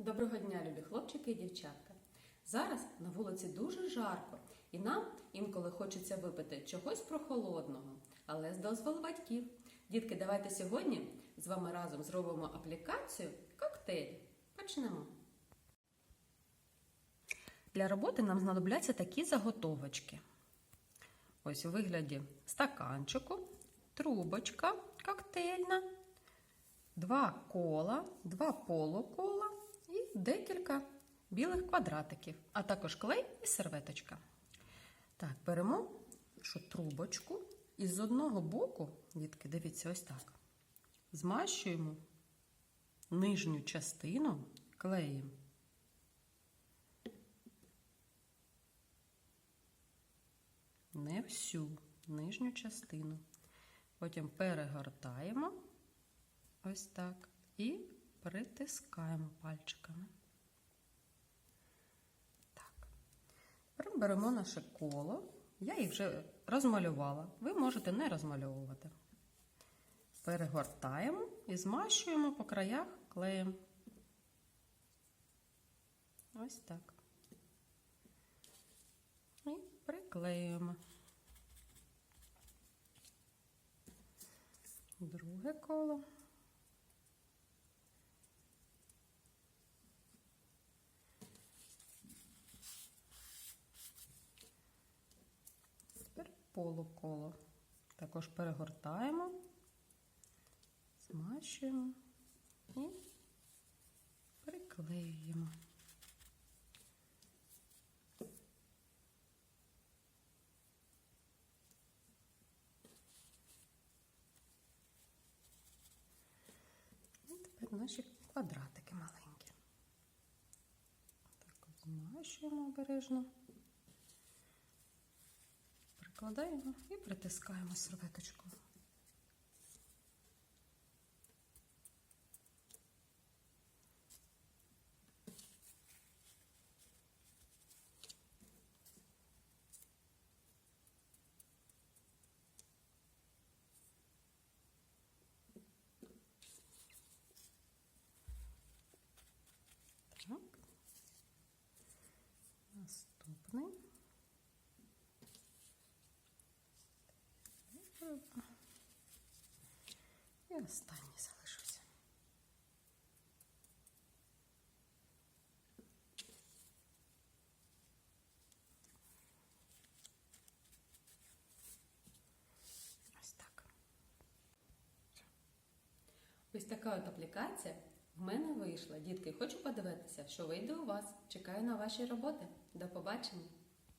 Доброго дня, любі хлопчики і дівчатка. Зараз на вулиці дуже жарко, і нам інколи хочеться випити чогось прохолодного, але з дозволу батьків. Дітки, давайте сьогодні з вами разом зробимо аплікацію коктейль. Почнемо. Для роботи нам знадобляться такі заготовочки. Ось у вигляді стаканчику, трубочка коктейльна, два кола, два полукола і декілька білих квадратиків, а також клей і серветочка. Так, беремо що трубочку і з одного боку, дітки, дивіться, ось так. Змащуємо нижню частину клеєм. Не всю нижню частину. Потім перегортаємо ось так і притискаємо пальчиками. Так. Тепер беремо наше коло. Я їх вже розмалювала. Ви можете не розмальовувати. Перегортаємо і змащуємо по краях клеєм. Ось так. І приклеюємо. Друге коло. Тепер полуколо. Також перегортаємо, змащуємо і приклеюємо. І тепер наші квадратики маленькі. Так змащуємо обережно. Прикладаємо і притискаємо серветочку. Так. Наступний. І останній залишився. Ось так. Ось така от аплікація в мене вийшла. Дітки, хочу подивитися, що вийде у вас. Чекаю на ваші роботи. До побачення!